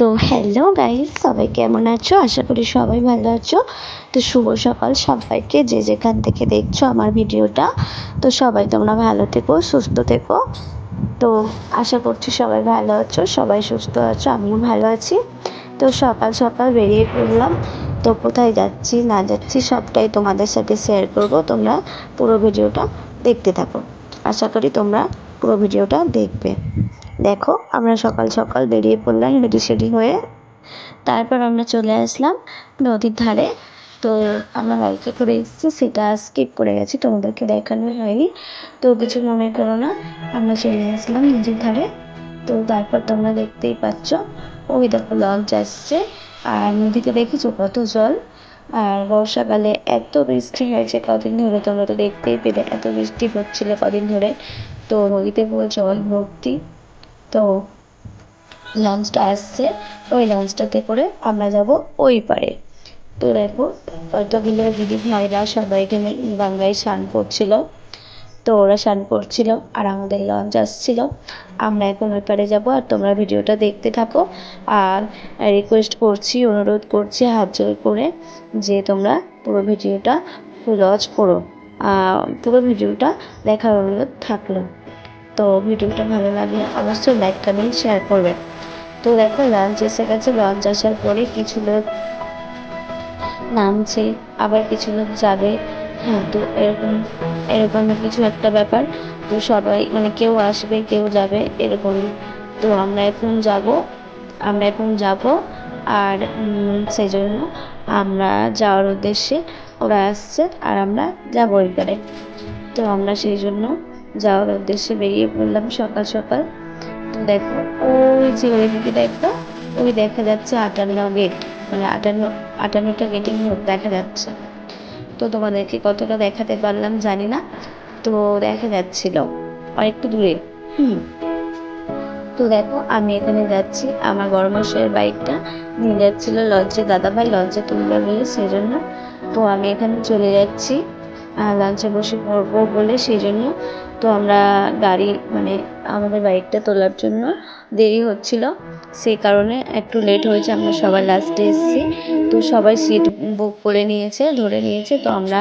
তো hello guys সবাই কেমন আছো? আশা করি সবাই ভালো আছো। তো শুভ সকাল সবাইকে, যে যেখান থেকে দেখছ আমার ভিডিওটা। তো সবাই তোমরা ভালো থেকো, সুস্থ থেকো। তো আশা করছি সবাই ভালো আছো, সবাই সুস্থ আছো, আমিও ভালো আছি। তো সকাল সকাল বেরিয়ে পড়লাম। তো কোথায় যাচ্ছি, না যাচ্ছি, সবটাই তোমাদের সাথে শেয়ার করব। তোমরা পুরো ভিডিওটা দেখতে থাকো। আশা করি তোমরা পুরো ভিডিওটা দেখবে। দেখো, আমরা সকাল সকাল বেরিয়ে পড়লাম রেডি সেডি হয়ে। তারপর আমরা চলে আসলাম নদীর ধারে। তো আমরা বাইকে করে এসেছি, সেটা স্কিপ করে গেছি, তোমাদেরকে দেখানো হয়নি। তো কিছু মনে করো না, আমরা চলে আসলাম নদীর ধারে। তো তারপর তোমরা দেখতেই পাচ্ছ, ওই দেখো লঞ্চ আসছে আর নদীতে দেখেছ কত জল? আর বর্ষাকালে এত বৃষ্টি হয়েছে, কদিন ধরে তোমরা তো দেখতেই পেলে, এত বৃষ্টি হচ্ছিল কদিন ধরে। তো নদীতে পুরো জল ভর্তি। তো লঞ্চটা আসছে। ওই লঞ্চটাতে করে আমরা যাব ওই পারে। তো দেখো কতগুলো দিদি, ভাইরা সবাই এখানে গঙ্গায় স্নান করছিল। তো ওরা স্নান করছিল আর আমাদের লঞ্চ আসছিল। আমরা এখন ওই পারে যাব আর তোমরা ভিডিওটা দেখতে থাকো। আর রিকোয়েস্ট করছি, অনুরোধ করছি হাত জোর করে যে তোমরা পুরো ভিডিওটা ওয়াচ করো। পুরো ভিডিওটা দেখার অনুরোধ থাকল। তো ভিডিওটা ভালো লাগলে অবশ্যই লাইক কমেন্ট শেয়ার করবেন। তো দেখো, লঞ্চ এসে গেছে। লঞ্চ আসার পরে কিছু লোক নামছে, আবার কিছু লোক যাবে। হ্যাঁ তো এরকম এরকম কিছু একটা ব্যাপার। তো সবাই মানে কেউ আসবে, কেউ যাবে, এরকম। তো আমরা এখন যাব, আমরা এখন যাব, আর সেই জন্য আমরা যাওয়ার উদ্দেশ্যে ওরা আসছে, আর আমরা যাব এবারে তো আমরা সেই জন্য যাওয়ার উদ্দেশ্যে বেরিয়ে পড়লাম সকাল সকাল। তো দেখো, ওই যে ওইদিকে দেখো ওই দেখা যাচ্ছে আটান্ন গেট মানে আটান্ন, আটান্নটা গেটিং দেখা যাচ্ছে। তো তোমাদেরকে কতটা দেখাতে পারলাম জানি না, তো দেখা যাচ্ছিল অনেকটু দূরে। হুম। তো দেখো, আমি এখানে যাচ্ছি, আমার মশাইয়ের বাইকটা নিয়ে যাচ্ছিল লঞ্চে। দাদাভাই লঞ্চে তুলবে বলে সেই জন্য তো আমি এখানে চলে যাচ্ছি লঞ্চে বসে পড়ব বলে সেই জন্য তো আমরা গাড়ি মানে আমাদের বাইকটা তোলার জন্য দেরি হচ্ছিল। সেই কারণে একটু লেট হয়েছে, আমরা সবাই লাস্টে এসেছি। তো সবাই সিট বুক করে নিয়েছে, ধরে নিয়েছে। তো আমরা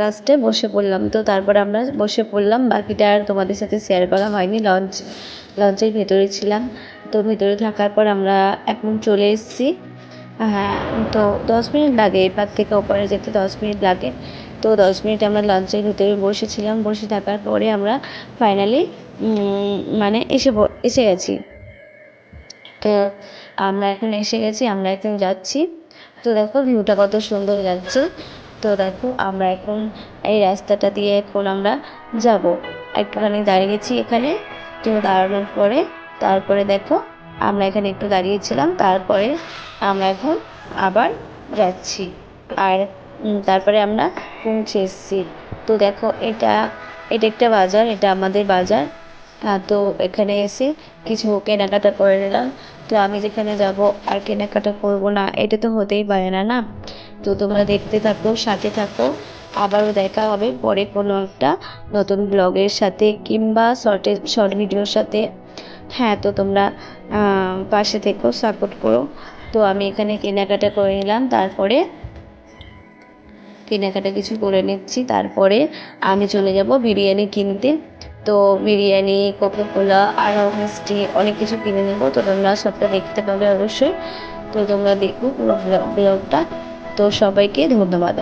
লাস্টে বসে পড়লাম। তো তারপরে আমরা বসে পড়লাম। বাকিটা আর তোমাদের সাথে শেয়ার করা হয়নি। লঞ্চ লঞ্চের ভেতরে ছিলাম। তো ভেতরে থাকার পর আমরা এখন চলে এসেছি। হ্যাঁ তো দশ মিনিট লাগে। এপার থেকে ওপারে যেতে দশ মিনিট লাগে। তো দশ মিনিট আমরা লঞ্চের ভিতরে বসেছিলাম, বসে থাকার পরে আমরা ফাইনালি মানে এসে এসে গেছি। তো আমরা এখন এসে গেছি, আমরা এখন যাচ্ছি। তো দেখো ভিউটা কত সুন্দর যাচ্ছে। তো দেখো আমরা এখন এই রাস্তাটা দিয়ে এখন আমরা যাব। একটুখানি দাঁড়িয়েছি এখানে, তো দাঁড়ানোর পরে, তারপরে দেখো আমরা এখানে একটু দাঁড়িয়েছিলাম, তারপরে আমরা এখন আবার যাচ্ছি। আর তারপরে আমরা পৌঁছে এসেছি। তো দেখো, এটা এটা একটা বাজার, এটা আমাদের বাজার। তো এখানে এসে কিছু কেনাকাটা করে নিলাম। তো আমি যেখানে যাব আর কেনাকাটা করব না, এটা তো হতেই পারে না না? তো তোমরা দেখতে থাকো, সাথে থাকো। আবারও দেখা হবে পরে কোনো একটা নতুন ব্লগের সাথে কিংবা শর্টে, শর্ট ভিডিওর সাথে। হ্যাঁ তো তোমরা পাশে থেকো, সাপোর্ট করো। তো আমি এখানে কেনাকাটা করে নিলাম, তারপরে কেনাকাটা কিছু করে নিচ্ছি। তারপরে আমি চলে যাব বিরিয়ানি কিনতে। তো বিরিয়ানি কোকো কোলা আরও মিষ্টি অনেক কিছু কিনে নেব। তো তোমরা সবটা দেখতে পাবে অবশ্যই। তো তোমরা দেখো ব্লগটা তো সবাইকে ধন্যবাদ।